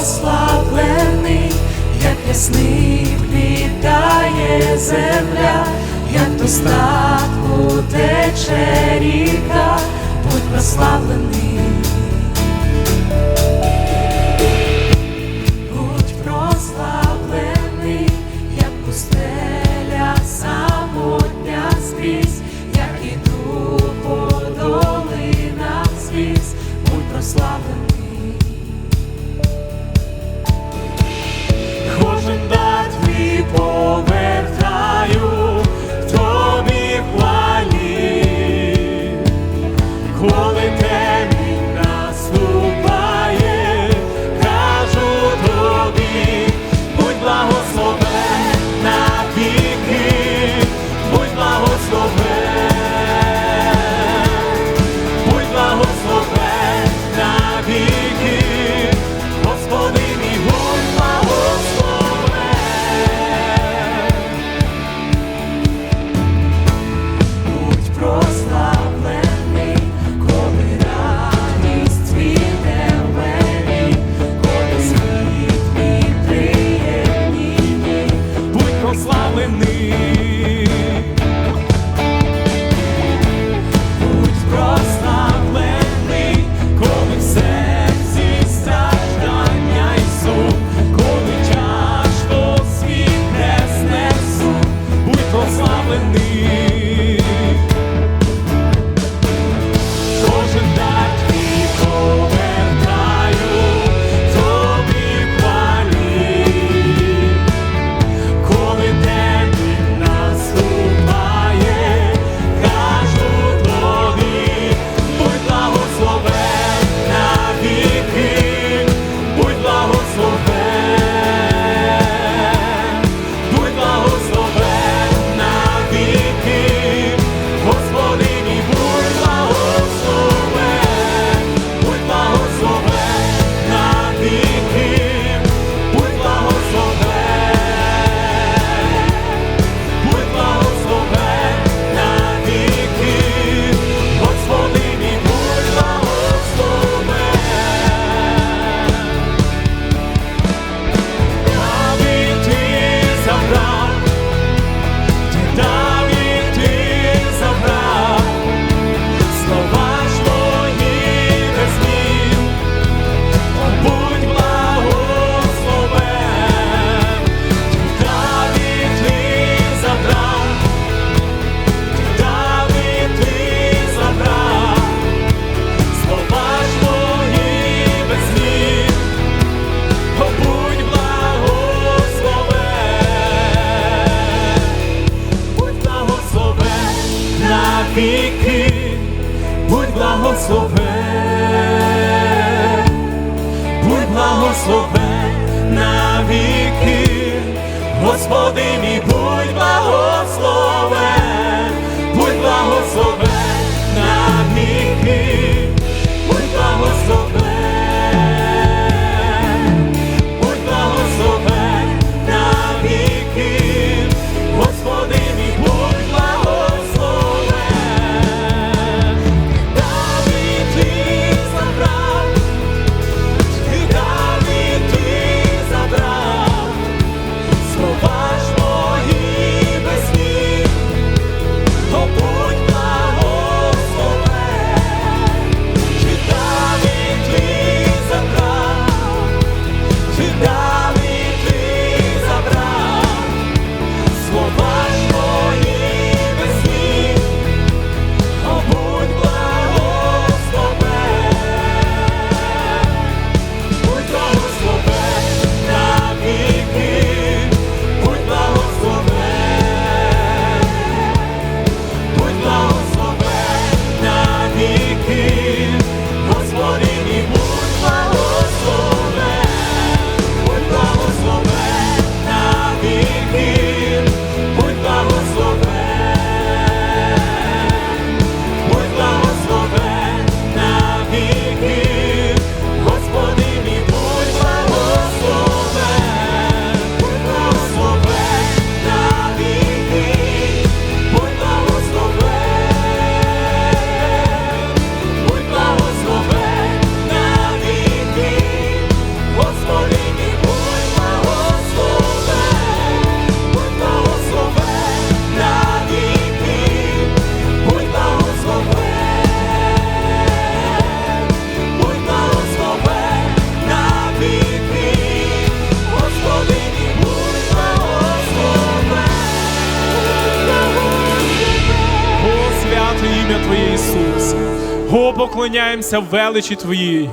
прославлений, як ясний літає земля, як до статку тече ріка, будь прославлений. Будь прославлений, як пустеля самотня скрізь, як іду по долинах сліз, будь прославлений. вини. віки, будь благословен, будь благословен навіки, Господи мій О, поклоняємося величі Твоїй.